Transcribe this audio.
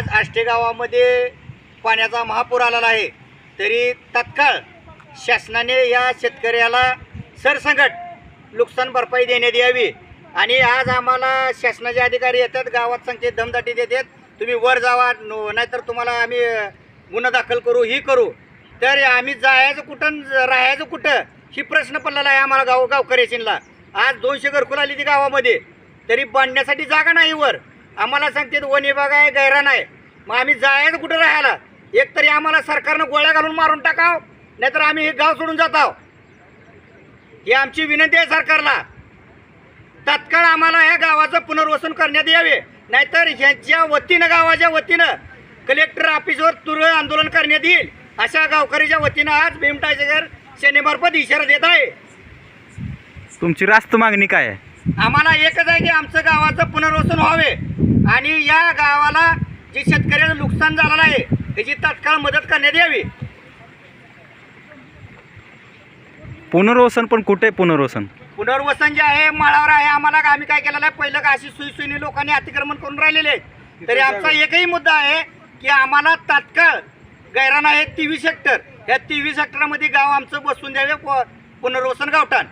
आज आष्टे गावामध्ये पाण्याचा महापूर आलेला आहे. तरी तत्काळ शासनाने या शेतकऱ्याला सरसंकट नुकसान भरपाई देण्यात यावी. आणि आज आम्हाला शासनाचे अधिकारी येतात गावात सांगते दमदाटी देतात तुम्ही वर जावा नाहीतर तुम्हाला आम्ही गुन्हा दाखल करू ही करू. तर आम्ही जायचं कुठं राहायचं कुठं ही प्रश्न पडलेला आहे आम्हाला गाव गावकऱ्याशींना. आज दोनशे घरकुल आली ती गावामध्ये. तरी बांधण्यासाठी जागा नाही वर. आम्हाला सांगते वन विभाग आहे गैरा आहे. मग आम्ही जायचं कुठं राहायला? एक तरी आम्हाला सरकारनं गोळ्या घालून मारून टाकाव नाहीतर आम्ही हे गाव सोडून जात आहोत. ही आमची विनंती आहे सरकारला. तात्काळ आम्हाला ह्या गावाचं पुनर्वसन करण्यात यावे. नाहीतर ह्यांच्या वतीनं गावाच्या वतीनं कलेक्टर ऑफिसवर तुरळ आंदोलन करण्यात येईल. अशा गावकरीच्या वतीनं आज भीमटायगर सेनेमार्फत इशारा देत आहे. तुमची रास्त मागणी काय आहे? आम्हाला एकच आहे की आमचं गावाचं पुनर्वसन व्हावे. आणि या गावाला जे शेतकऱ्याचं नुकसान झालेलं आहे त्याची तात्काळ मदत करण्यात यावी. पुनर्वसन पण कुठे पुनर्वसन? पुनर्वसन जे आहे माळावर आहे. आम्हाला आम्ही काय केलेलं आहे पहिलं का अशी सुईसुईने लोकांनी अतिक्रमण करून राहिलेले तरी आमचा एकही मुद्दा आहे की आम्हाला तात्काळ गैरान आहे तेवीस हेक्टर. या तेवीस हेक्टरमध्ये गाव आमचं बसून द्यावे पुनर्वसन गावठाण.